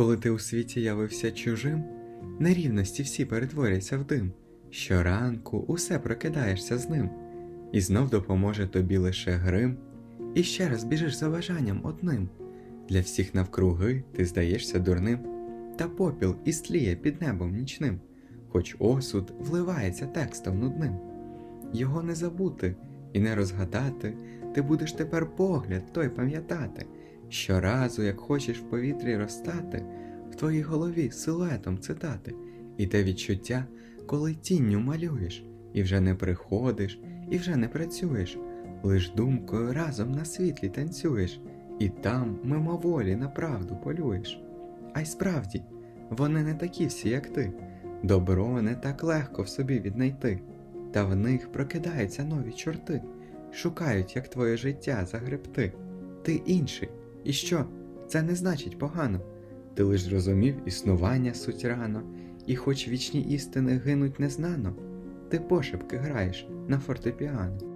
Коли ти у світі явився чужим, нерівності всі перетворяться в дим. Щоранку усе прокидаєшся з ним, і знов допоможе тобі лише грим, і ще раз біжиш за бажанням одним. Для всіх навкруги ти здаєшся дурним, та попіл істліє під небом нічним, хоч осуд вливається текстом нудним. Його не забути і не розгадати, ти будеш тепер погляд той пам'ятати. Щоразу, як хочеш в повітрі розтати, в твоїй голові силуетом цитати, і те відчуття, коли тінню малюєш, і вже не приходиш, і вже не працюєш, лиш думкою разом на світлі танцюєш, і там мимоволі на правду полюєш. А й справді, вони не такі всі, як ти, добро не так легко в собі віднайти, та в них прокидаються нові чорти, шукають, як твоє життя загребти. Ти інший. І що? Це не значить погано. Ти лиш зрозумів існування суть рано, і хоч вічні істини гинуть незнано, ти пошепки граєш на фортепіано.